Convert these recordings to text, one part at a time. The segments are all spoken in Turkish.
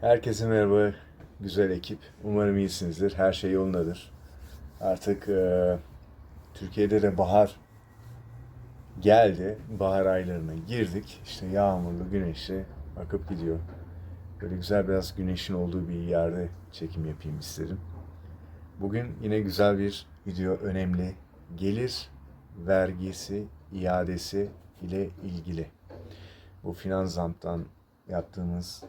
Herkese merhaba güzel ekip. Umarım iyisinizdir. Her şey yolundadır. Artık e, Türkiye'de de bahar geldi. Bahar aylarına girdik. İşte yağmurlu, güneşli akıp gidiyor. Böyle güzel biraz güneşin olduğu bir yerde çekim yapayım istedim. Bugün yine güzel bir video önemli. Gelir vergisi iadesi ile ilgili. Bu Finanzamt'tan yaptığımız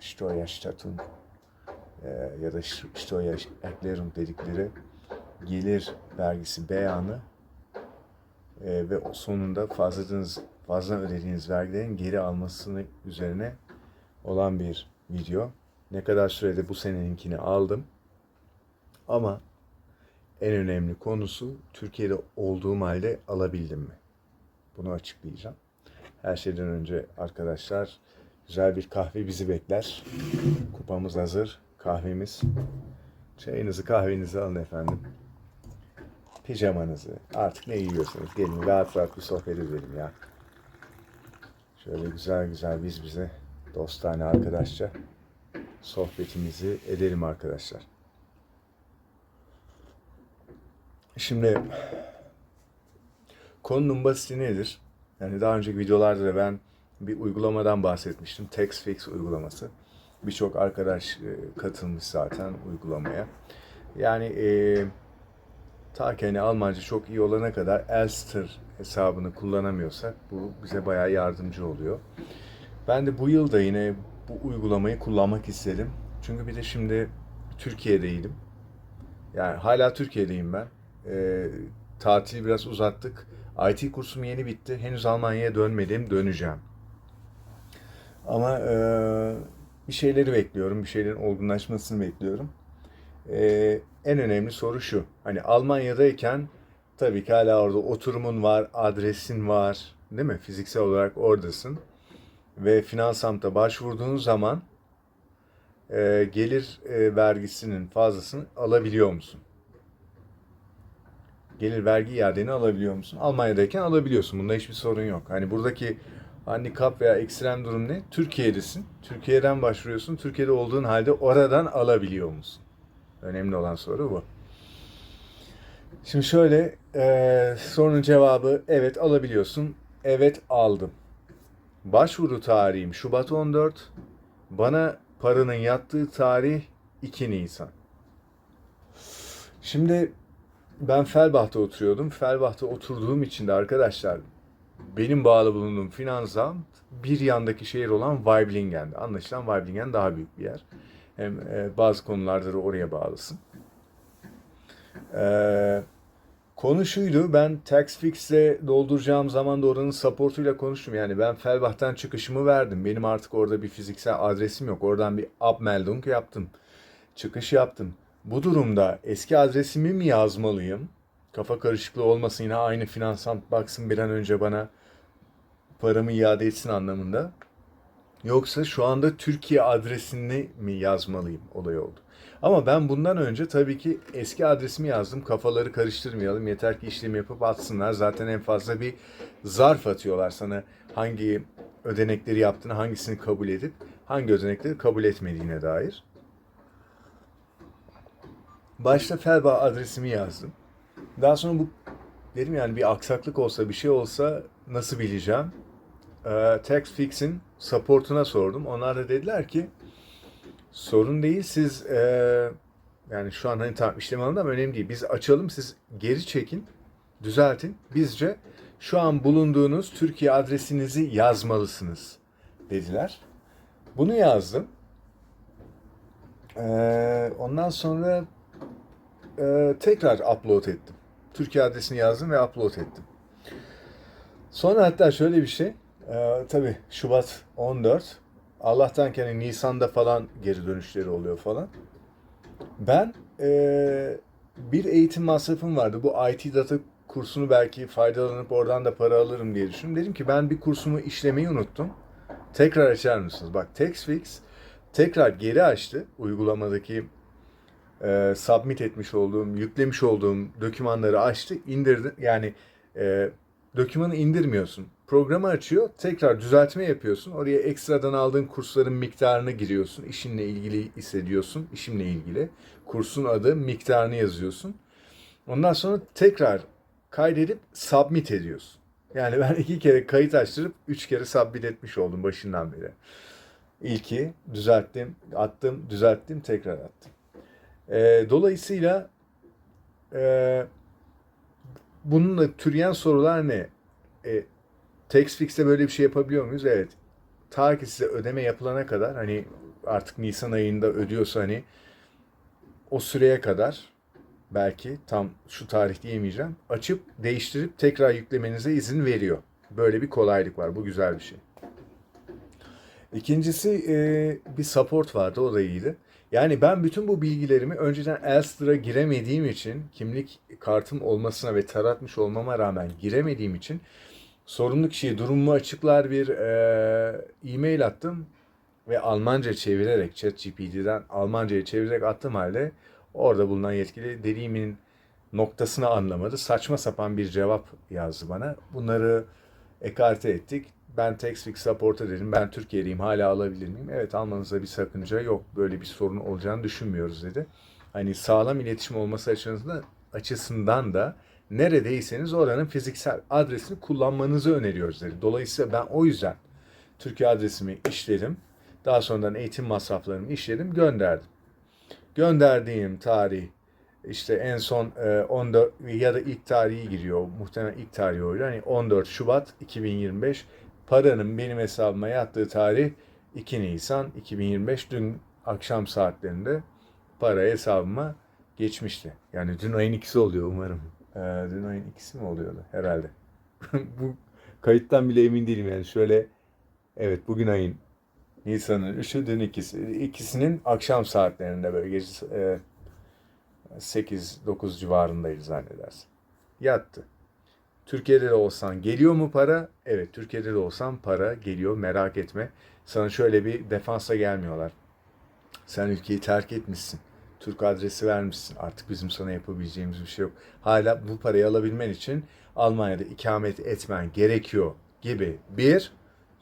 Steuerstattung e, ya da Steuererklärung dedikleri gelir vergisi beyanı e, ve sonunda fazladığınız fazla ödediğiniz vergilerin geri almasını üzerine olan bir video. Ne kadar sürede bu seneninkini aldım. Ama en önemli konusu Türkiye'de olduğum halde alabildim mi? Bunu açıklayacağım. Her şeyden önce arkadaşlar güzel bir kahve bizi bekler. Kupamız hazır. Kahvemiz. Çayınızı kahvenizi alın efendim. Pijamanızı. Artık ne yiyorsanız gelin rahat rahat bir sohbet edelim ya. Şöyle güzel güzel biz bize dostane arkadaşça sohbetimizi edelim arkadaşlar. Şimdi konunun basiti nedir? Yani daha önceki videolarda da ben bir uygulamadan bahsetmiştim. TaxFix uygulaması. Birçok arkadaş e, katılmış zaten uygulamaya. Yani e, ta ki hani Almanca çok iyi olana kadar Elster hesabını kullanamıyorsak bu bize bayağı yardımcı oluyor. Ben de bu yıl da yine bu uygulamayı kullanmak istedim. Çünkü bir de şimdi Türkiye'deydim. Yani hala Türkiye'deyim ben. E, tatili biraz uzattık. IT kursum yeni bitti. Henüz Almanya'ya dönmedim. Döneceğim. Ama e, bir şeyleri bekliyorum. Bir şeylerin olgunlaşmasını bekliyorum. E, en önemli soru şu. Hani Almanya'dayken tabii ki hala orada oturumun var, adresin var. Değil mi? Fiziksel olarak oradasın. Ve Finansamt'a başvurduğun zaman e, gelir e, vergisinin fazlasını alabiliyor musun? gelir vergi iadeni alabiliyor musun? Almanya'dayken alabiliyorsun. Bunda hiçbir sorun yok. Hani buradaki handikap veya ekstrem durum ne? Türkiye'desin. Türkiye'den başvuruyorsun. Türkiye'de olduğun halde oradan alabiliyor musun? Önemli olan soru bu. Şimdi şöyle e, sorunun cevabı evet alabiliyorsun. Evet aldım. Başvuru tarihim Şubat 14. Bana paranın yattığı tarih 2 Nisan. Şimdi ben Felbah'ta oturuyordum. Felbah'ta oturduğum için de arkadaşlar benim bağlı bulunduğum Finansamt bir yandaki şehir olan Weiblingen'de. Anlaşılan Weiblingen daha büyük bir yer. Hem e, bazı konularda da oraya bağlısın. Ee, konu şuydu. Ben TaxFix'le dolduracağım zaman da oranın supportuyla konuştum. Yani ben Felbah'tan çıkışımı verdim. Benim artık orada bir fiziksel adresim yok. Oradan bir Abmeldung yaptım. Çıkış yaptım. Bu durumda eski adresimi mi yazmalıyım? Kafa karışıklığı olmasın yine aynı finansant baksın bir an önce bana paramı iade etsin anlamında. Yoksa şu anda Türkiye adresini mi yazmalıyım olay oldu. Ama ben bundan önce tabii ki eski adresimi yazdım. Kafaları karıştırmayalım. Yeter ki işlemi yapıp atsınlar. Zaten en fazla bir zarf atıyorlar sana hangi ödenekleri yaptığını, hangisini kabul edip hangi ödenekleri kabul etmediğine dair. Başta Felba adresimi yazdım. Daha sonra bu dedim yani bir aksaklık olsa bir şey olsa nasıl bileceğim? Ee, TaxFix'in supportuna sordum. Onlar da dediler ki sorun değil siz e, yani şu an hani tamam işlem alındı ama önemli değil. Biz açalım siz geri çekin, düzeltin. Bizce şu an bulunduğunuz Türkiye adresinizi yazmalısınız dediler. Bunu yazdım. Ee, ondan sonra e, tekrar upload ettim. Türkiye adresini yazdım ve upload ettim. Sonra hatta şöyle bir şey. E, tabii Şubat 14. Allah'tan ki hani Nisan'da falan geri dönüşleri oluyor falan. Ben e, bir eğitim masrafım vardı. Bu IT data kursunu belki faydalanıp oradan da para alırım diye düşündüm. Dedim ki ben bir kursumu işlemeyi unuttum. Tekrar açar mısınız? Bak TaxFix tekrar geri açtı uygulamadaki e, submit etmiş olduğum, yüklemiş olduğum dokümanları açtı, indirdi. Yani e, dokümanı indirmiyorsun. programı açıyor. Tekrar düzeltme yapıyorsun. Oraya ekstradan aldığın kursların miktarını giriyorsun. İşinle ilgili hissediyorsun. İşimle ilgili. Kursun adı, miktarını yazıyorsun. Ondan sonra tekrar kaydedip submit ediyorsun. Yani ben iki kere kayıt açtırıp üç kere submit etmiş oldum başından beri. İlki düzelttim, attım, düzelttim, tekrar attım. Ee, dolayısıyla e, bununla türeyen sorular ne? E, TaxFix'te böyle bir şey yapabiliyor muyuz? Evet. Ta ki size ödeme yapılana kadar hani artık Nisan ayında ödüyorsa hani o süreye kadar belki tam şu tarih diyemeyeceğim. Açıp değiştirip tekrar yüklemenize izin veriyor. Böyle bir kolaylık var. Bu güzel bir şey. İkincisi e, bir support vardı. O da iyiydi. Yani ben bütün bu bilgilerimi önceden Elster'a giremediğim için, kimlik kartım olmasına ve taratmış olmama rağmen giremediğim için sorumlu kişiye durumumu açıklar bir e-mail attım ve Almanca çevirerek ChatGPT'den Almanca'ya çevirerek attım halde orada bulunan yetkili dediğimin noktasını anlamadı. Saçma sapan bir cevap yazdı bana. Bunları ekarte ettik. Ben TaxFix Support'a dedim. Ben Türkiye'deyim. Hala alabilir miyim? Evet almanızda bir sakınca yok. Böyle bir sorun olacağını düşünmüyoruz dedi. Hani sağlam iletişim olması açısından, açısından da neredeyseniz oranın fiziksel adresini kullanmanızı öneriyoruz dedi. Dolayısıyla ben o yüzden Türkiye adresimi işledim. Daha sonradan eğitim masraflarımı işledim, gönderdim. Gönderdiğim tarih işte en son e, 14 ya da ilk tarihi giriyor. Muhtemelen ilk tarihi oydu. Hani 14 Şubat 2025. Paranın benim hesabıma yattığı tarih 2 Nisan 2025. Dün akşam saatlerinde para hesabıma geçmişti. Yani dün ayın ikisi oluyor umarım. Ee, dün ayın ikisi mi oluyordu? Herhalde. Bu kayıttan bile emin değilim yani. Şöyle evet bugün ayın Nisan'ın 3'ü dün ikisi. İkisinin akşam saatlerinde böyle gece e, 8-9 civarındaydı zannedersin. Yattı. Türkiye'de de olsan geliyor mu para? Evet Türkiye'de de olsan para geliyor merak etme. Sana şöyle bir defansa gelmiyorlar. Sen ülkeyi terk etmişsin. Türk adresi vermişsin. Artık bizim sana yapabileceğimiz bir şey yok. Hala bu parayı alabilmen için Almanya'da ikamet etmen gerekiyor gibi bir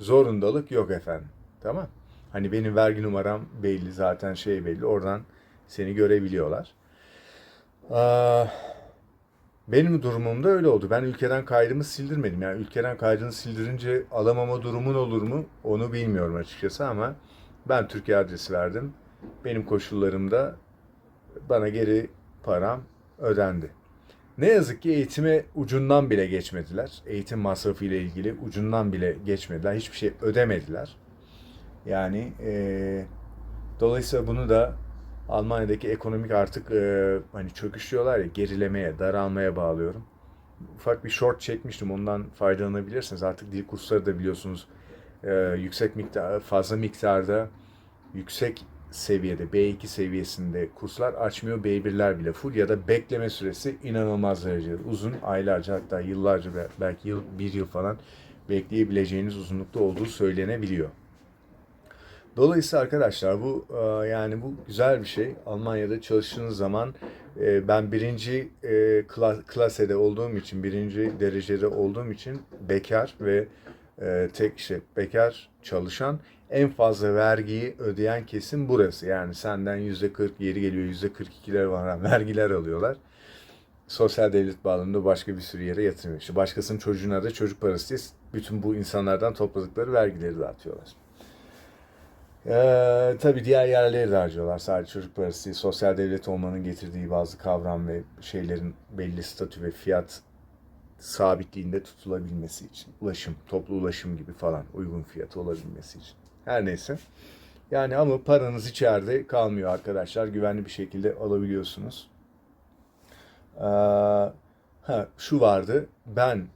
zorundalık yok efendim. Tamam. Hani benim vergi numaram belli zaten şey belli. Oradan seni görebiliyorlar. Aa, benim durumumda öyle oldu. Ben ülkeden kaydımı sildirmedim. Yani ülkeden kaydını sildirince alamama durumun olur mu? Onu bilmiyorum açıkçası ama ben Türkiye adresi verdim. Benim koşullarımda bana geri param ödendi. Ne yazık ki eğitime ucundan bile geçmediler. Eğitim masrafı ile ilgili ucundan bile geçmediler. Hiçbir şey ödemediler. Yani e, dolayısıyla bunu da Almanya'daki ekonomik artık e, hani çöküşüyorlar ya gerilemeye, daralmaya bağlıyorum. Ufak bir short çekmiştim. Ondan faydalanabilirsiniz. Artık dil kursları da biliyorsunuz e, yüksek miktar, fazla miktarda yüksek seviyede B2 seviyesinde kurslar açmıyor. B1'ler bile full ya da bekleme süresi inanılmaz derecede uzun. Aylarca hatta yıllarca belki yıl, bir yıl falan bekleyebileceğiniz uzunlukta olduğu söylenebiliyor. Dolayısıyla arkadaşlar bu e, yani bu güzel bir şey. Almanya'da çalıştığınız zaman e, ben birinci e, klasede olduğum için, birinci derecede olduğum için bekar ve tek şey bekar çalışan en fazla vergiyi ödeyen kesim burası. Yani senden yüzde 40 yeri geliyor yüzde 42'ler var vergiler alıyorlar. Sosyal devlet bağlamında başka bir sürü yere yatırmıyor. İşte başkasının çocuğuna da çocuk parası diye bütün bu insanlardan topladıkları vergileri dağıtıyorlar. Ee, tabii diğer yerleri de harcıyorlar. Sadece çocuk parası değil. Sosyal devlet olmanın getirdiği bazı kavram ve şeylerin belli statü ve fiyat sabitliğinde tutulabilmesi için. Ulaşım, toplu ulaşım gibi falan uygun fiyatı olabilmesi için. Her neyse. Yani ama paranız içeride kalmıyor arkadaşlar. Güvenli bir şekilde alabiliyorsunuz. Ee, ha, şu vardı. Ben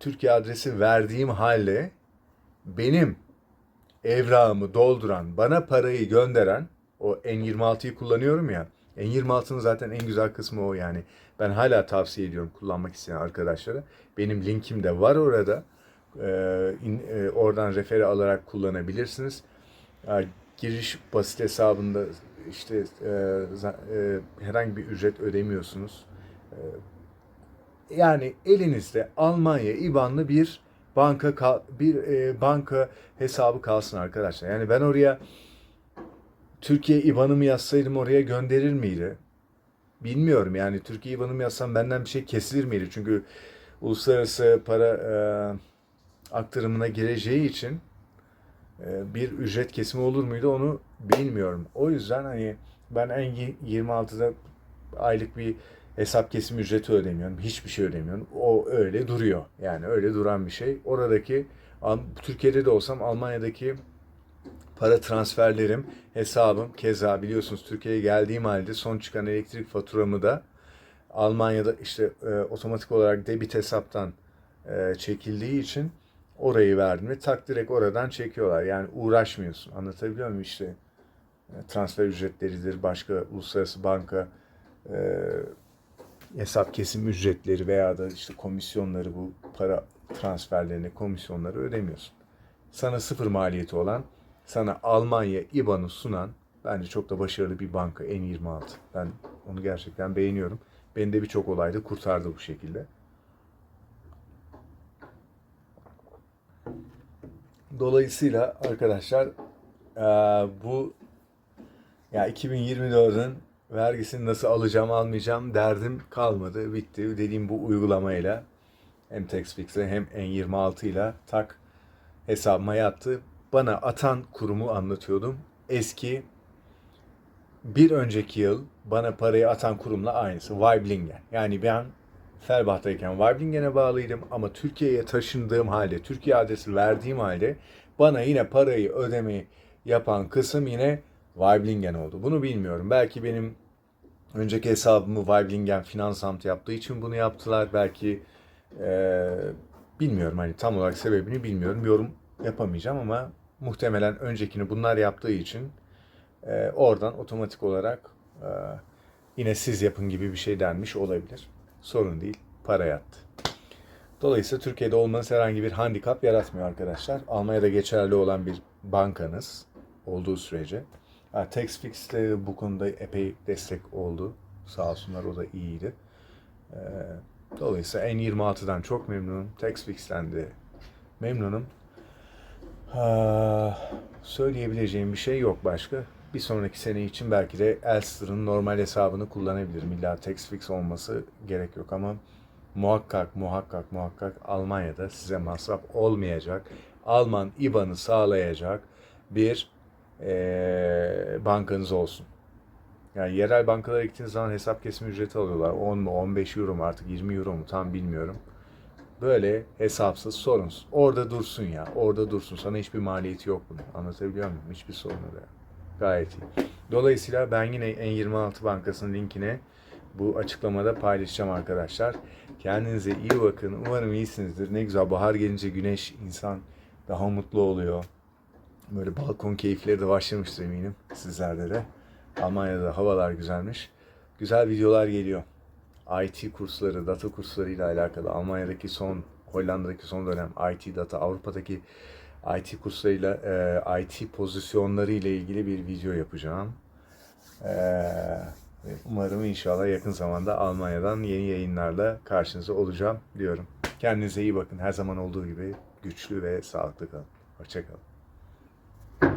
Türkiye adresi verdiğim halde benim evrağımı dolduran, bana parayı gönderen, o N26'yı kullanıyorum ya. N26'nın zaten en güzel kısmı o yani. Ben hala tavsiye ediyorum kullanmak isteyen arkadaşlara. Benim linkim de var orada. Ee, e, oradan refere alarak kullanabilirsiniz. Giriş basit hesabında işte e, e, herhangi bir ücret ödemiyorsunuz. E, yani elinizde Almanya IBAN'lı bir banka bir e, banka hesabı kalsın arkadaşlar. Yani ben oraya Türkiye IBAN'ımı yazsaydım oraya gönderir miydi? Bilmiyorum yani Türkiye IBAN'ımı yazsam benden bir şey kesilir miydi? Çünkü uluslararası para e, aktarımına gireceği için e, bir ücret kesimi olur muydu onu bilmiyorum. O yüzden hani ben en y- 26'da aylık bir hesap kesimi ücreti ödemiyorum. Hiçbir şey ödemiyorum. O öyle duruyor. Yani öyle duran bir şey. Oradaki Türkiye'de de olsam Almanya'daki para transferlerim, hesabım keza biliyorsunuz Türkiye'ye geldiğim halde son çıkan elektrik faturamı da Almanya'da işte e, otomatik olarak debit hesaptan e, çekildiği için orayı verdim ve tak direkt oradan çekiyorlar. Yani uğraşmıyorsun. Anlatabiliyor muyum işte e, transfer ücretleridir, başka uluslararası banka e, hesap kesim ücretleri veya da işte komisyonları bu para transferlerine komisyonları ödemiyorsun. Sana sıfır maliyeti olan, sana Almanya IBAN'ı sunan bence çok da başarılı bir banka N26. Ben onu gerçekten beğeniyorum. Beni de birçok olayda kurtardı bu şekilde. Dolayısıyla arkadaşlar bu ya 2024'ün vergisini nasıl alacağım almayacağım derdim kalmadı. Bitti. Dediğim bu uygulamayla hem TaxFix'le hem N26 ile tak hesabıma yattı. Bana atan kurumu anlatıyordum. Eski bir önceki yıl bana parayı atan kurumla aynısı. Weiblingen. Yani ben Felbaht'tayken Weiblingen'e bağlıydım ama Türkiye'ye taşındığım halde, Türkiye adresi verdiğim halde bana yine parayı ödemeyi yapan kısım yine Weiblingen oldu. Bunu bilmiyorum. Belki benim önceki hesabımı Weiblingen Finansamt yaptığı için bunu yaptılar. Belki eee, bilmiyorum hani tam olarak sebebini bilmiyorum. Yorum yapamayacağım ama muhtemelen öncekini bunlar yaptığı için e, oradan otomatik olarak e, yine siz yapın gibi bir şey denmiş olabilir. Sorun değil. Para yattı. Dolayısıyla Türkiye'de olmanız herhangi bir handikap yaratmıyor arkadaşlar. Almanya'da geçerli olan bir bankanız olduğu sürece. Ha, TaxFix de bu konuda epey destek oldu. Sağ olsunlar o da iyiydi. Ee, dolayısıyla N26'dan çok memnunum. TaxFix'ten de memnunum. Söyleyebileceğim bir şey yok başka. Bir sonraki sene için belki de Elster'ın normal hesabını kullanabilirim. İlla TaxFix olması gerek yok ama muhakkak muhakkak muhakkak Almanya'da size masraf olmayacak, Alman IBAN'ı sağlayacak bir eee, bankanız olsun. Yani yerel bankalara gittiğiniz zaman hesap kesme ücreti alıyorlar. 10 mu 15 euro mu artık 20 euro mu tam bilmiyorum. Böyle hesapsız sorunsuz. Orada dursun ya. Orada dursun. Sana hiçbir maliyeti yok bunun. Anlatabiliyor muyum? Hiçbir sorunu da. Gayet iyi. Dolayısıyla ben yine N26 Bankası'nın linkini bu açıklamada paylaşacağım arkadaşlar. Kendinize iyi bakın. Umarım iyisinizdir. Ne güzel bahar gelince güneş insan daha mutlu oluyor. Böyle balkon keyifleri de başlamıştır eminim sizlerde de. Almanya'da havalar güzelmiş. Güzel videolar geliyor. IT kursları, data kursları ile alakalı Almanya'daki son, Hollanda'daki son dönem IT data, Avrupa'daki IT kurslarıyla e, IT pozisyonları ile ilgili bir video yapacağım. E, umarım inşallah yakın zamanda Almanya'dan yeni yayınlarla karşınızda olacağım diyorum. Kendinize iyi bakın. Her zaman olduğu gibi güçlü ve sağlıklı kalın. Hoşçakalın.